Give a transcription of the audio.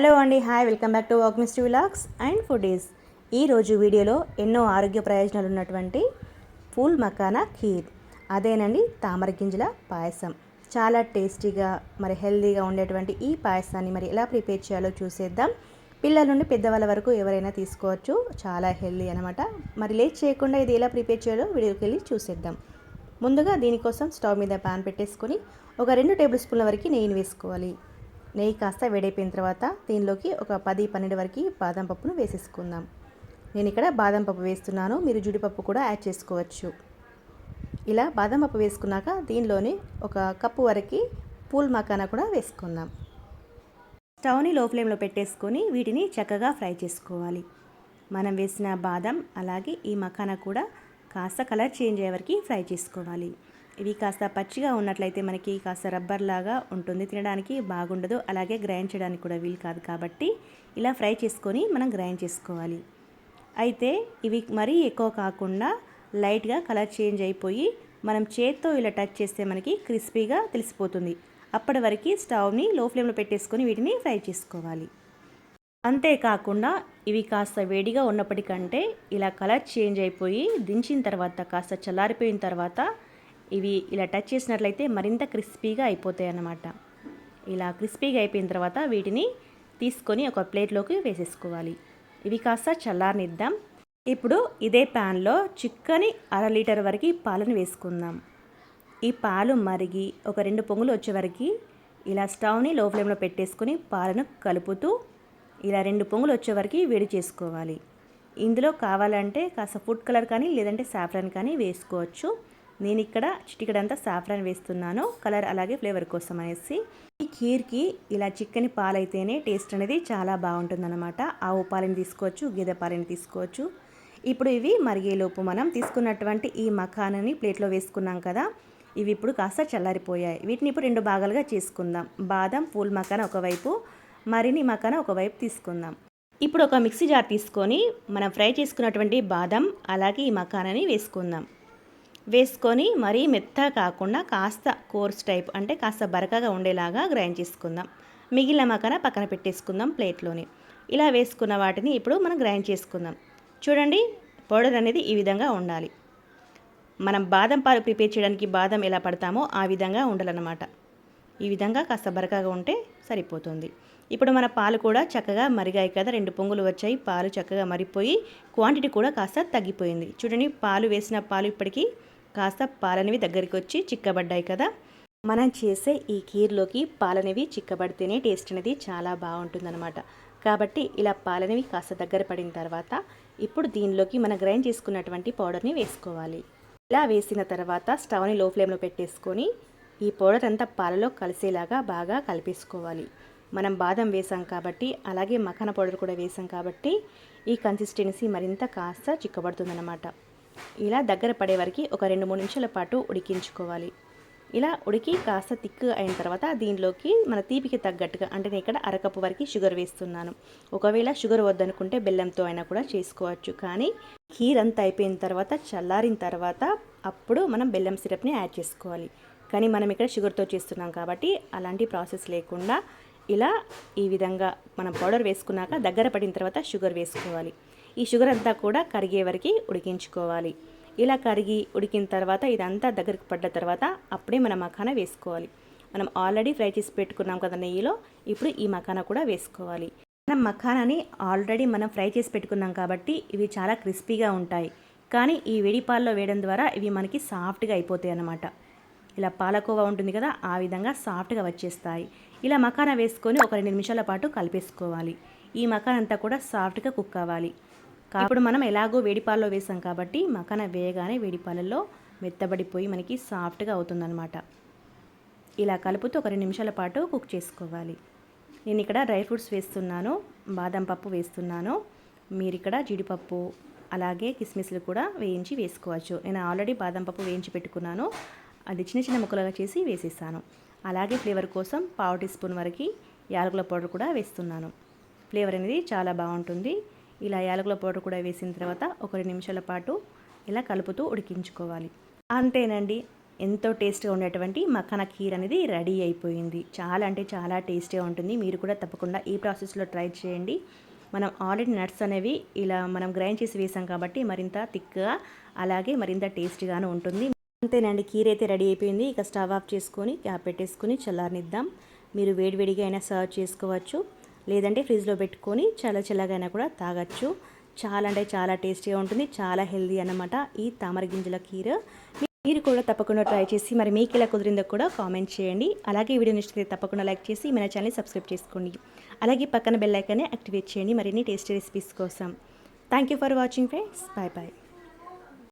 Hello అండి hi welcome back to walk mister vlogs and foodies ఈరోజు వీడియోలో ఎన్నో ఆరోగ్య ప్రయోజనాలు ఉన్నటువంటి ఫుల్ మకానా ఖీర్. అదేనండి తామర గింజల పాయసం. చాలా టేస్టీగా మరి హెల్తీగా ఉండేటువంటి ఈ పాయసాన్ని మరి ఎలా ప్రిపేర్ చేయాలో చూసేద్దాం. పిల్లల నుండి పెద్దవాళ్ళ వరకు ఎవరైనా తీసుకోవచ్చు. చాలా హెల్తీ అనమాట మరి లేట్ చేయకుండా ఇది ఎలా ప్రిపేర్ చేయాలో వీడియోకి వెళ్ళి చూసేద్దాం. ముందుగా దీనికోసం స్టవ్ మీద పాన్ పెట్టేసుకొని ఒక రెండు టేబుల్ స్పూన్ల వరకు నెయ్యిని వేసుకోవాలి. నెయ్యి కాస్త వేడైపోయిన తర్వాత దీనిలోకి ఒక పది పన్నెండు వరకు బాదం పప్పును వేసేసుకుందాం. నేను ఇక్కడ బాదం పప్పు వేస్తున్నాను. మీరు జీడిపప్పు కూడా యాడ్ చేసుకోవచ్చు. ఇలా బాదం పప్పు వేసుకున్నాక దీనిలోని ఒక కప్పు వరకు పూల్ మకానా కూడా వేసుకుందాం. స్టవ్ని లో ఫ్లేమ్లో పెట్టేసుకొని వీటిని చక్కగా ఫ్రై చేసుకోవాలి. మనం వేసిన బాదం అలాగే ఈ మకానా కూడా కాస్త కలర్ చేంజ్ అయ్యే వరకు ఫ్రై చేసుకోవాలి. ఇవి కాస్త పచ్చిగా ఉన్నట్లయితే మనకి కాస్త రబ్బర్ లాగా ఉంటుంది. తినడానికి బాగుండదు. అలాగే గ్రైండ్ చేయడానికి కూడా వీలు కాదు కాబట్టి ఇలా ఫ్రై చేసుకొని మనం గ్రైండ్ చేసుకోవాలి. అయితే ఇవి మరీ ఎక్కువ కాకుండా లైట్గా కలర్ చేంజ్ అయిపోయి మనం చేత్తో ఇలా టచ్ చేస్తే మనకి క్రిస్పీగా తెలిసిపోతుంది. అప్పటి వరకు స్టవ్ని లో ఫ్లేమ్లో పెట్టేసుకొని వీటిని ఫ్రై చేసుకోవాలి. అంతేకాకుండా ఇవి కాస్త వేడిగా ఉన్నప్పటికంటే ఇలా కలర్ చేంజ్ అయిపోయి దించిన తర్వాత కాస్త చల్లారిపోయిన తర్వాత ఇవి ఇలా టచ్ చేసినట్లయితే మరింత క్రిస్పీగా అయిపోతాయి అన్నమాట. ఇలా క్రిస్పీగా అయిపోయిన తర్వాత వీటిని తీసుకొని ఒక ప్లేట్లోకి వేసేసుకోవాలి. ఇవి కాస్త చల్లారనిద్దాం. ఇప్పుడు ఇదే ప్యాన్లో చిక్కని అర లీటర్ వరకు పాలను వేసుకుందాం. ఈ పాలు మరిగి ఒక రెండు పొంగులు వచ్చే వరకు ఇలా స్టవ్ని లో ఫ్లేమ్లో పెట్టేసుకొని పాలను కలుపుతూ ఇలా రెండు పొంగులు వచ్చే వరకు వేడి చేసుకోవాలి. ఇందులో కావాలంటే కాస్త ఫుడ్ కలర్ కానీ లేదంటే సాఫ్రాన్ కానీ వేసుకోవచ్చు. నేను ఇక్కడ చిటికడంతా సాఫ్రాన్ వేస్తున్నాను. కలర్ అలాగే ఫ్లేవర్ కోసం అనేసి. ఈ ఖీర్కి ఇలా చిక్కని పాలైతేనే టేస్ట్ అనేది చాలా బాగుంటుందన్నమాట. ఆవు పాలని తీసుకోవచ్చు గేదె పాలని తీసుకోవచ్చు. ఇప్పుడు ఇవి మరిగేలోపు మనం తీసుకున్నటువంటి ఈ మఖానని ప్లేట్లో వేసుకున్నాం కదా ఇవి ఇప్పుడు కాస్త చల్లారిపోయాయి. వీటిని ఇప్పుడు రెండు భాగాలుగా చేసుకుందాం. బాదం పూల్ మకాన ఒకవైపు మరిని మకాన ఒకవైపు తీసుకుందాం. ఇప్పుడు ఒక మిక్సీ జార్ తీసుకొని మనం ఫ్రై చేసుకున్నటువంటి బాదం అలాగే ఈ మకానని వేసుకుందాం. వేసుకొని మరీ మెత్తగా కాకుండా కాస్త కోర్స్ టైప్ అంటే కాస్త బరకగా ఉండేలాగా గ్రైండ్ చేసుకుందాం. మిగిలిన మకన పక్కన పెట్టేసుకుందాం ప్లేట్లోని. ఇలా వేసుకున్న వాటిని ఇప్పుడు మనం గ్రైండ్ చేసుకుందాం. చూడండి పౌడర్ అనేది ఈ విధంగా ఉండాలి. మనం బాదం పాలు ప్రిపేర్ చేయడానికి బాదం ఎలా పడతామో ఆ విధంగా ఉండాలన్నమాట. ఈ విధంగా కాస్త బరకగా ఉంటే సరిపోతుంది. ఇప్పుడు మన పాలు కూడా చక్కగా మరిగాయి కదా రెండు పొంగులు వచ్చాయి పాలు చక్కగా మరిపోయి క్వాంటిటీ కూడా కాస్త తగ్గిపోయింది. చూడండి పాలు వేసిన పాలు ఇప్పటికీ కాస్త పాలనివి దగ్గరికి వచ్చి చిక్కబడ్డాయి కదా. మనం చేసే ఈ కీర్లోకి పాలనవి చిక్కబడితేనే టేస్ట్ అనేది చాలా బాగుంటుందన్నమాట. కాబట్టి ఇలా పాలనివి కాస్త దగ్గర పడిన తర్వాత ఇప్పుడు దీనిలోకి మనం గ్రైండ్ చేసుకున్నటువంటి పౌడర్ని వేసుకోవాలి. ఇలా వేసిన తర్వాత స్టవ్ని లో ఫ్లేమ్లో పెట్టేసుకొని ఈ పౌడర్ అంతా పాలలో కలిసేలాగా బాగా కలిపేసుకోవాలి. మనం బాదం వేసాం కాబట్టి అలాగే మఖన పౌడర్ కూడా వేసాం కాబట్టి ఈ కన్సిస్టెన్సీ మరింత కాస్త చిక్కబడుతుందన్నమాట. ఇలా దగ్గర పడే వరకు ఒక రెండు మూడు నిమిషాల పాటు ఉడికించుకోవాలి. ఇలా ఉడికి కాస్త తిక్కు అయిన తర్వాత దీనిలోకి మన తీపికి తగ్గట్టుగా అంటే నేను ఇక్కడ అరకప్పు వరకు షుగర్ వేస్తున్నాను. ఒకవేళ షుగర్ వద్దనుకుంటే బెల్లంతో అయినా కూడా చేసుకోవచ్చు. కానీ ఖీర్ అంతా అయిపోయిన తర్వాత చల్లారిన తర్వాత అప్పుడు మనం బెల్లం సిరప్ని యాడ్ చేసుకోవాలి. కానీ మనం ఇక్కడ షుగర్తో చేస్తున్నాం కాబట్టి అలాంటి ప్రాసెస్ లేకుండా ఇలా ఈ విధంగా మనం పౌడర్ వేసుకున్నాక దగ్గర పడిన తర్వాత షుగర్ వేసుకోవాలి. ఈ షుగర్ అంతా కూడా కరిగే వరకు ఉడికించుకోవాలి. ఇలా కరిగి ఉడికిన తర్వాత ఇదంతా దగ్గరికి పడ్డ తర్వాత అప్పుడే మనం మఖానా వేసుకోవాలి. మనం ఆల్రెడీ ఫ్రై చేసి పెట్టుకున్నాం కదా నెయ్యిలో ఇప్పుడు ఈ మఖానా కూడా వేసుకోవాలి. మనం మఖానాని ఆల్రెడీ మనం ఫ్రై చేసి పెట్టుకున్నాం కాబట్టి ఇవి చాలా క్రిస్పీగా ఉంటాయి. కానీ ఈ వేడి పాల్లో వేయడం ద్వారా ఇవి మనకి సాఫ్ట్గా అయిపోతాయి అన్నమాట. ఇలా పాలకోవా ఉంటుంది కదా ఆ విధంగా సాఫ్ట్గా వచ్చేస్తాయి. ఇలా మఖానా వేసుకొని ఒక రెండు నిమిషాల పాటు కలిపేసుకోవాలి. ఈ మఖానంతా అంతా కూడా సాఫ్ట్గా కుక్ అవ్వాలి. ఇప్పుడు మనం ఎలాగో వేడిపాలలో వేసాం కాబట్టి మకాన వేయగానే వేడిపాలల్లో మెత్తబడిపోయి మనకి సాఫ్ట్గా అవుతుందన్నమాట. ఇలా కలుపుతూ ఒక రెండు నిమిషాల పాటు కుక్ చేసుకోవాలి. నేను ఇక్కడ డ్రై ఫ్రూట్స్ వేస్తున్నాను బాదం పప్పు వేస్తున్నాను మీరు ఇక్కడ జీడిపప్పు అలాగే కిస్మిస్లు కూడా వేయించి వేసుకోవచ్చు. నేను ఆల్రెడీ బాదం పప్పు వేయించి పెట్టుకున్నాను అది చిన్న చిన్న ముక్కలుగా చేసి వేసేసాను. అలాగే ఫ్లేవర్ కోసం పావు టీ స్పూన్ వరకు యాలకుల పౌడర్ కూడా వేస్తున్నాను. ఫ్లేవర్ అనేది చాలా బాగుంటుంది. ఇలా యాలకుల పౌడర్ కూడా వేసిన తర్వాత ఒక రెండు నిమిషాల పాటు ఇలా కలుపుతూ ఉడికించుకోవాలి. అంతేనండి ఎంతో టేస్ట్గా ఉండేటువంటి మఖాన ఖీర్ అనేది రెడీ అయిపోయింది. చాలా అంటే చాలా టేస్టీగా ఉంటుంది. మీరు కూడా తప్పకుండా ఈ ప్రాసెస్లో ట్రై చేయండి. మనం ఆల్రెడీ నట్స్ అనేవి ఇలా మనం గ్రైండ్ చేసి వేసాం కాబట్టి మరింత థిక్గా అలాగే మరింత టేస్టీగాను ఉంటుంది. అంతేనండి కీర్ అయితే రెడీ అయిపోయింది. ఇక స్టవ్ ఆఫ్ చేసుకొని క్యాప్ పెట్టేసుకొని చల్లారనిద్దాం. మీరు వేడివేడిగా అయినా సర్వ్ చేసుకోవచ్చు. లేదంటే ఫ్రిడ్జ్లో పెట్టుకొని చల్ల చల్లగా కూడా తాగొచ్చు. చాలా అంటే చాలా టేస్టీగా ఉంటుంది చాలా హెల్దీ అన్నమాట ఈ తామర గింజల కీర. మీరు కూడా తప్పకుండా ట్రై చేసి మరి మీకు ఇలా కుదిరిందో కూడా కామెంట్ చేయండి. అలాగే వీడియో నచ్చితే తప్పకుండా లైక్ చేసి మన ఛానల్ సబ్స్క్రైబ్ చేసుకోండి. అలాగే పక్కన బెల్ ఐకాన్ని యాక్టివేట్ చేయండి మరిన్ని టేస్టీ రెసిపీస్ కోసం. Thank you for watching friends bye bye